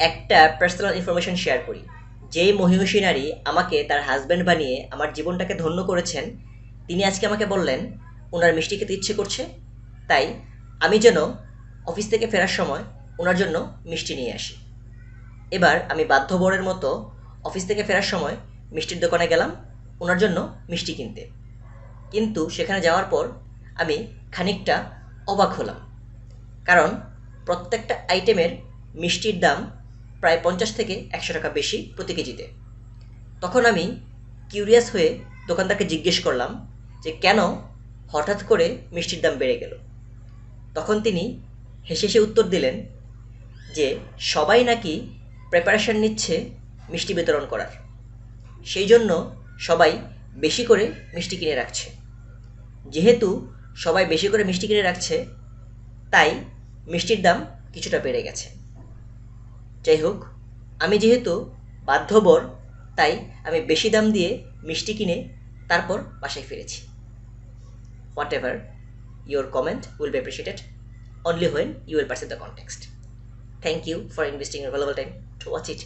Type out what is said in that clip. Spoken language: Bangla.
একটা পার্সোনাল ইনফরমেশন শেয়ার করি। যেই মহিষী নারী আমাকে তার হাজব্যান্ড বানিয়ে আমার জীবনটাকে ধন্য করেছেন, তিনি আজকে আমাকে বললেন, ওনার মিষ্টি খেতে ইচ্ছে করছে, তাই আমি যেন অফিস থেকে ফেরার সময় ওনার জন্য মিষ্টি নিয়ে আসি। এবার আমি বাধ্যবরের মতো অফিস থেকে ফেরার সময় মিষ্টির দোকানে গেলাম ওনার জন্য মিষ্টি কিনতে। কিন্তু সেখানে যাওয়ার পর আমি খানিকটা অবাক হলাম। কারণ প্রত্যেকটা আইটেমের মিষ্টির দাম প্রায় পঞ্চাশ থেকে একশো টাকা বেশি প্রতি কেজিতে। তখন আমি কিউরিয়াস হয়ে দোকানদারকে জিজ্ঞেস করলাম যে, কেন? হঠাৎ করে মিষ্টির দাম বেড়ে গেল। তখন তিনি হেসে হেসে উত্তর দিলেন যে, সবাই নাকি প্রিপারেশন নিচ্ছে মিষ্টি বিতরণ করার। সেই জন্য সবাই বেশি করে মিষ্টি কিনে রাখছে। যেহেতু সবাই বেশি করে মিষ্টি কিনে রাখছে, তাই মিষ্টির দাম কিছুটা বেড়ে গেছে। যাই হোক, আমি যেহেতু বাধ্যবর, তাই আমি বেশি দাম দিয়ে মিষ্টি কিনে তারপর বাসায় ফিরেছি। Whatever your comment will be appreciated only when you will percent the context thank you for investing your time to watch it